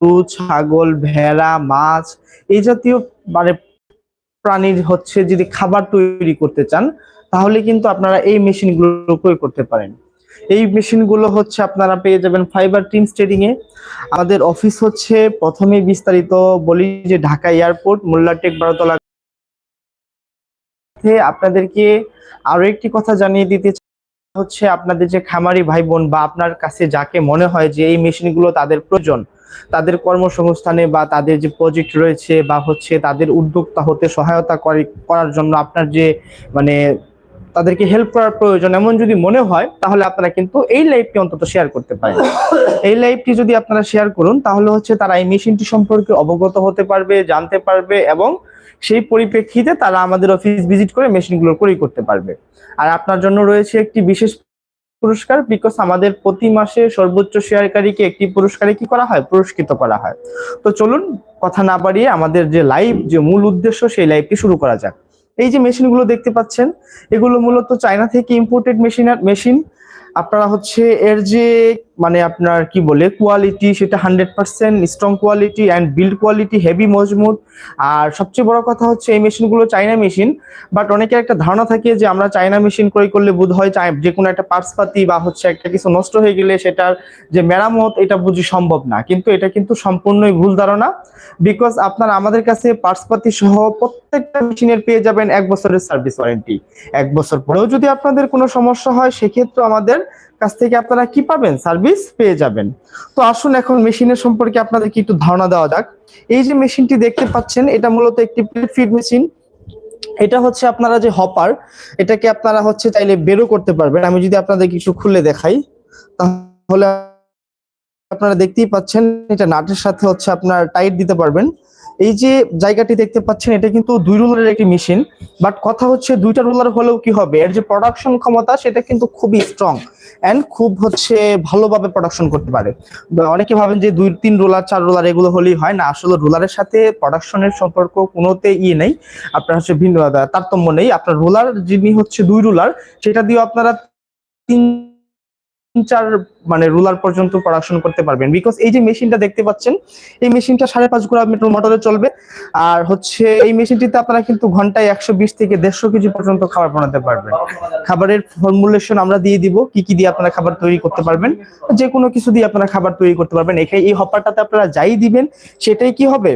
গরু ছাগল, ভেড়া, মাছ এই জাতীয় মানে প্রাণীর হচ্ছে যদি খাবার তৈরি করতে চান, তাহলে কিন্তু আপনারা এই মেশিনগুলো ক্রয় করতে পারেন। এই মেশিনগুলো হচ্ছে আপনারা পেয়ে যাবেন ফাইবার টিম ট্রেডিং এ। আমাদের অফিস হচ্ছে প্রথমে বিস্তারিত বলি যে ঢাকা এয়ারপোর্ট মোল্লাটেক বারোতলা। আপনাদেরকে আরও একটি কথা জানিয়ে দিতে হচ্ছে আপনাদের যে খামারি ভাই বোন বা আপনার কাছে যাকে মনে হয় যে এই মেশিনগুলো তাদের প্রয়োজন তাদের কর্মসংস্থানে বা তাদের যে প্রজেক্ট রয়েছে বা হচ্ছে তাদের উদ্যোক্তা হতে সহায়তা করে- করার জন্য আপনার যে মানে তাদেরকে হেল্প করার প্রয়োজন এমন যদি মনে হয়, তাহলে আপনারা কিন্তু এই লাইভটি অন্তত শেয়ার করতে পারেন। এই লাইভটি যদি আপনারা শেয়ার করুন, তাহলে হচ্ছে তারা এই মেশিনটি সম্পর্কে অবগত হতে পারবে, জানতে পারবে এবং সেই পরিপ্রেক্ষিতে তারা আমাদের অফিস ভিজিট করে মেশিনগুলো ক্রয় করতে পারবে। আর আপনার জন্য রয়েছে একটি বিশেষ পুরস্কার বিকজ আমাদের প্রতি মাসে সর্বোচ্চ শেয়ারকারীকে একটি পুরস্কারে কি করা হয়? পুরস্কৃত করা হয়। তো চলুন, কথা না বাড়িয়ে আমাদের যে লাইভ যে মূল উদ্দেশ্য, সেই লাইভটি শুরু করা যাক। এই যে মেশিনগুলো দেখতে পাচ্ছেন, এগুলো মূলত চায়না থেকে ইম্পোর্টেড মেশিন মেশিন আপনারা হচ্ছে এর যে মানে আপনার কি বলে কোয়ালিটি সেটা hundred percent strong quality and build quality heavy মজবুত। আর সবচেয়ে বড় কথা হচ্ছে এই মেশিনগুলো চাইনা মেশিন বাট অনেকের একটা ধারণা থাকে যে আমরা চাইনা মেশিন ক্রয় করলে বোধ হয় যে কোনো একটা পার্টস পাতি বা হচ্ছে একটা কিছু নষ্ট হয়ে গেলে সেটার যে মেরামত, এটা বুঝি সম্ভব না। কিন্তু এটা কিন্তু সম্পূর্ণই ভুল ধারণা বিকজ আপনার আমাদের কাছে পার্টস পাতি সহ প্রত্যেকটা মেশিনের পেয়ে যাবেন এক বছরের সার্ভিস ওয়ারেন্টি এক বছর পরেও যদি আপনাদের কোনো সমস্যা হয়, সেক্ষেত্রে আমাদের কাছ থেকে আপনারা কি পাবেন? সার্ভিস পেয়ে যাবেন। তো আসুন এখন মেশিনের সম্পর্কে আপনাদেরকে একটু ধারণা দেওয়া যাক। এই যে মেশিনটি দেখতে পাচ্ছেন, এটা মূলত একটি ফিড মেশিন এটা হচ্ছে আপনারা যে হপার এটাকে আপনারা হচ্ছে চাইলে বেরো করতে পারবেন। আমি যদি আপনাদেরকে একটু খুলে দেখাই, তাহলে আপনারা দেখতেই পাচ্ছেন, এটা নাটের সাথে হচ্ছে আপনার টাইট দিতে পারবেন। এই যে জায়গাটি দেখতে পাচ্ছেন, এটা কিন্তু দুই রুলারের একটি মেশিন, বাট কথা হচ্ছে দুইটা রুলার হলেও কি হবে? এর যে প্রোডাকশন ক্ষমতা, সেটা কিন্তু খুবই স্ট্রং অ্যান্ড খুব হচ্ছে ভালোভাবে প্রোডাকশন করতে পারে। অনেকে ভাবেন যে দুই, তিন রোলার, চার রোলার এগুলো হলেই হয়। না, আসলে রোলারের সাথে প্রোডাকশনের সম্পর্ক কোনোতে ইয়ে নেই। আপনার হচ্ছে ভিন্ন, তারতম্য নেই। আপনার রোলার যিনি হচ্ছে দুই রোলার, সেটা দিয়ে আপনারা তিন তিন চার মানে রুলার পর্যন্ত প্রোডাকশন করতে পারবেন। বিকজ এই যে মেশিনটা দেখতে পাচ্ছেন, এই মেশিনটা সাড়ে পাঁচ ঘোড়া মিটার মোটরে চলবে। আর হচ্ছে এই মেশিনটিতে আপনারা কিন্তু ঘন্টায় একশো বিশ থেকে দেড়শো কেজি পর্যন্ত খাবার বানাতে পারবেন। খাবারের ফর্মুলেশন আমরা দিয়ে দিব, কি কি দিয়ে আপনারা খাবার তৈরি করতে পারবেন যে কোনো কিছু দিয়ে আপনারা খাবার তৈরি করতে পারবেন। এখানে এই হপারটাতে আপনারা যাই দিবেন, সেটাই কি হবে?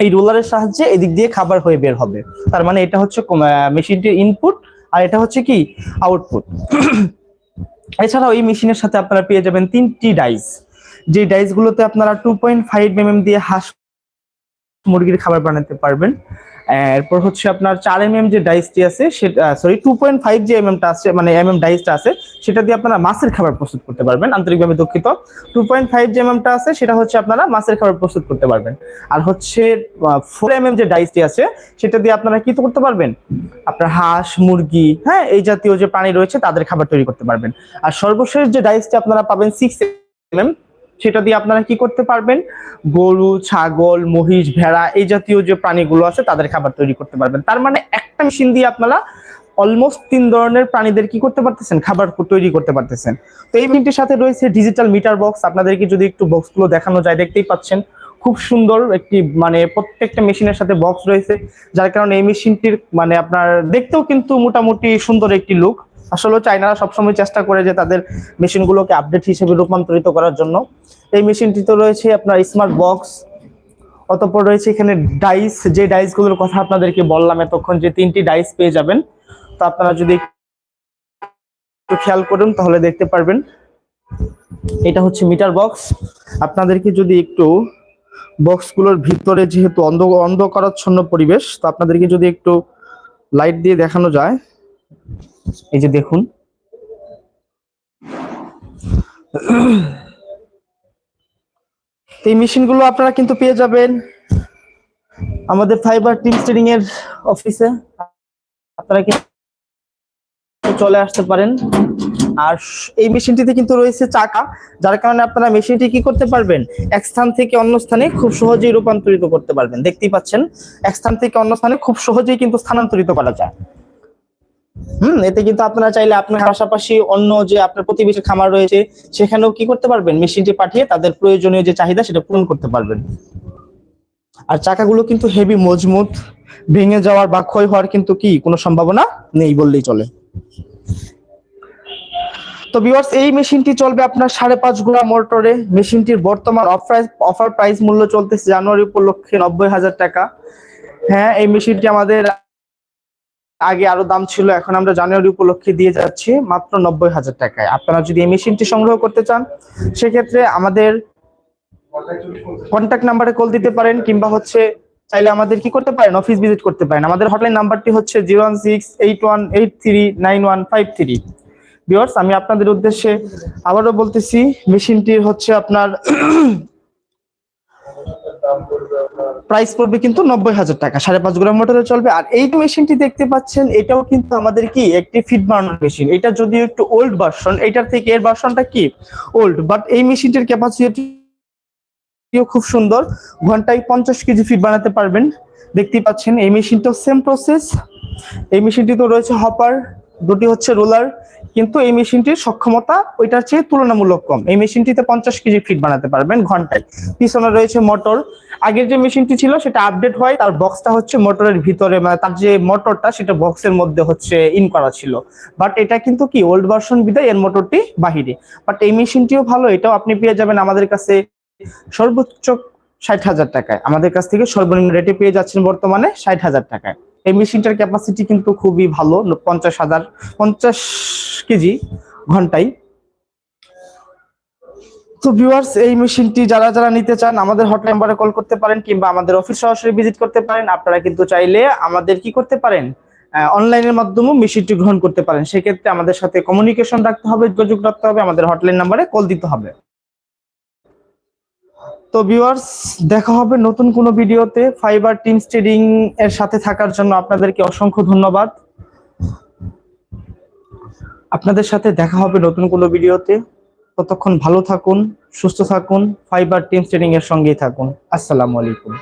এই রোলারের সাহায্যে এদিক দিয়ে খাবার হয়ে বের হবে। তার মানে এটা হচ্ছে মেশিনটির ইনপুট আর এটা হচ্ছে কি? আউটপুট এছাড়াও এই মেশিনের সাথে আপনারা পেয়ে যাবেন তিনটি ডাইস যে ডাইস গুলোতে আপনারা টু পয়েন্ট ফাইভ এম দিয়ে হাঁস মুরগির খাবার বানাতে পারবেন। এরপর হচ্ছে আপনার চার এম এম যে ডাইসটি আছে, সেটা সরি টু পয়েন্ট ফাইভ যে এম টা আছে মানে এম এম ডাইসটা আছে, সেটা দিয়ে আপনারা মাছের খাবার প্রস্তুত করতে পারবেন, আন্তরিকভাবে দুঃখিত। টু পয়েন্ট ফাইভ যে এম টা আছে, সেটা হচ্ছে আপনারা মাছের খাবার প্রস্তুত করতে পারবেন। আর হচ্ছে ফোর এম এম যে ডাইসটি আছে, সেটা দিয়ে আপনারা কি করতে পারবেন? আপনার হাঁস, মুরগি হ্যাঁ এই জাতীয় যে প্রাণী রয়েছে, তাদের খাবার তৈরি করতে পারবেন। আর সর্বশেষ যে ডাইসটি আপনারা পাবেন সিক্স এম সেটা দিয়ে আপনারা কি করতে পারবেন? গরু, ছাগল, মহিষ, ভেড়া এই জাতীয় যে প্রাণীগুলো আছে তাদের খাবার তৈরি করতে পারবেন। তার মানে একটা মেশিন দিয়ে আপনারা অলমোস্ট তিন ধরনের প্রাণীদের কি করতে পারতেছেন? খাবার তৈরি করতে পারতেছেন। তো এই মেশিনটির সাথে রয়েছে ডিজিটাল মিটার বক্স আপনাদেরকে যদি একটু বক্সগুলো দেখানো যায়, দেখতেই পাচ্ছেন খুব সুন্দর একটি মানে প্রত্যেকটা মেশিনের সাথে বক্স রয়েছে। যার কারণে এই মেশিনটির মানে আপনার দেখতেও কিন্তু মোটামুটি সুন্দর একটি লুক আসলে চাইনারা সবসময় চেষ্টা করে যে তাদের মেশিনগুলোকে আপডেট হিসেবে রূপান্তরিত করার জন্য। এই মেশিনটিতে রয়েছে আপনার স্মার্ট বক্স অতঃপর রয়েছে এখানে ডাইস যে ডাইসগুলোর কথা আপনাদেরকে বললাম এতক্ষণ যে তিনটি ডাইস পেয়ে যাবেন। তো আপনারা যদি একটু খেয়াল করুন তাহলে দেখতে পারবেন। এটা হচ্ছে মিটার বক্স আপনাদেরকে যদি একটু বক্সগুলোর ভিতরে যেহেতু অন্ধ, অন্ধকারাচ্ছন্ন পরিবেশ, তো আপনাদেরকে যদি একটু লাইট দিয়ে দেখানো যায়। এই যে দেখুন। এই মেশিনগুলো আপনারা কিন্তু পেয়ে যাবেন আমাদের ফাইবার টিম স্টেডিং এর অফিসে আপনারা চলে আসতে পারেন। আর এই মেশিনটিতে কিন্তু রয়েছে চাকা, যার কারণে আপনারা মেশিনটি কি করতে পারবেন? এক স্থান থেকে অন্য স্থানে খুব সহজেই রূপান্তরিত করতে পারবেন। দেখতেই পাচ্ছেন, এক স্থান থেকে অন্য স্থানে খুব সহজেই কিন্তু স্থানান্তরিত করা যায়। হুম, এতে কিন্তু আপনারা চাইলে আপনার পাশাপাশি অন্য যে আপনার প্রতিবেশী খামার রয়েছে, সেখানেও কি করতে পারবেন? মেশিনটি পাঠিয়ে তাদের প্রয়োজনীয় যে চাহিদা, সেটা পূরণ করতে পারবেন। আর চাকাগুলো কিন্তু হেভি মজবুত, ভেঙে যাওয়ার বা ক্ষয় হওয়ার কিন্তু কি কোনো সম্ভাবনা নেই বললেই চলে। তো ভিউয়ার্স এই মেশিনটি চলবে আপনার সাড়ে পাঁচ গুড়া মোটরে। মেশিনটির বর্তমান অফার প্রাইস মূল্য চলতেছে জানুয়ারি উপলক্ষে নব্বই হাজার টাকা। হ্যাঁ এই মেশিনটি আমাদের আগে আরও দাম ছিল, এখন আমরা জানুয়ারি উপলক্ষে দিয়ে যাচ্ছি মাত্র নব্বই হাজার টাকায়। আপনারা যদি এই মেশিনটি সংগ্রহ করতে চান, সেক্ষেত্রে আমাদের কন্ট্যাক্ট নাম্বারে কল দিতে পারেন, কিংবা হচ্ছে চাইলে আমাদের কি করতে পারেন অফিস ভিজিট করতে পারেন। আমাদের হটলাইন নাম্বারটি হচ্ছে zero one six eight one eight three nine one five three viewers আমি আপনাদের উদ্দেশ্যে আবারও বলতেছি, মেশিনটির হচ্ছে আপনার প্রাইস পড়বে কিন্তু নব্বই হাজার টাকা, সাড়ে পাঁচ গ্রাম মোটরে চলবে। আর এই মেশিনটি দেখতে পাচ্ছেন, এটাও কিন্তু আমাদের কি? একটি ফিট বার্নার মেশিন এটা যদিও একটু ওল্ড ভার্সন এটার থেকে এর ভার্সনটা কি? ওল্ড বাট এই মেশিনটির ক্যাপাসিটি খুব সুন্দর। ঘন্টায় পঞ্চাশ কেজি ফিট বানাতে পারবেন। দেখতে পাচ্ছেন, এই মেশিনটাও সেম প্রসেস এই মেশিনটি তো রয়েছে হপার দুটি হচ্ছে রোলার কিন্তু এই মেশিনটির সক্ষমতা ওইটার চেয়ে তুলনামূলক কম। এই মেশিনটিতে পঞ্চাশ কেজি ফিট বানাতে পারবেন ঘন্টায়। পিছনে রয়েছে মোটর আগের যে মেশিনটি ছিল, সেটা আপডেট হয়। তার বক্সটা হচ্ছে মোটরের ভিতরে মানে তার যে মোটরটা সেটা বক্সের মধ্যে হচ্ছে ইন করা ছিল। বাট এটা কিন্তু কি ওল্ড ভার্সন বিদায়, এর মোটরটি বাহিরে। বাট এই মেশিনটিও ভালো, এটাও আপনি পেয়ে যাবেন আমাদের কাছে সর্বোচ্চ ষাট হাজার টাকায়। আমাদের কাছ থেকে সর্বনিম্ন রেটে পেয়ে যাচ্ছেন বর্তমানে ষাট হাজার টাকায়। এই মেশিনটার ক্যাপাসিটি কিন্তু খুবই ভালো, পঞ্চাশ হাজার, পঞ্চাশ কেজি ঘন্টায়। তো ভিউয়ার্স এই মেশিনটি যারা যারা নিতে চান, আমাদের হটলাইন নাম্বারে কল করতে পারেন কিংবা আমাদের অফিস সরাসরি ভিজিট করতে পারেন, আপনারা কিন্তু চাইলে আমাদের কি করতে পারেন? অনলাইনের মাধ্যমে মেশিনটি গ্রহণ করতে পারেন। সেক্ষেত্রে আমাদের সাথে কমিউনিকেশন রাখতে হবে, যোগাযোগ রাখতে হবে, আমাদের হটলাইন নাম্বারে কল দিতে হবে। তো ভিউয়ার্স দেখা হবে নতুন কোনো ভিডিওতে। ফাইবার টিম স্টেডিং এর সাথে থাকার জন্য আপনাদেরকে অসংখ্য ধন্যবাদ। আপনাদের সাথে দেখা হবে নতুন কোনো ভিডিওতে। ততক্ষণ ভালো থাকুন, সুস্থ থাকুন ফাইবার টিম স্টেডিং এর সঙ্গেই থাকুন। আসসালামু আলাইকুম।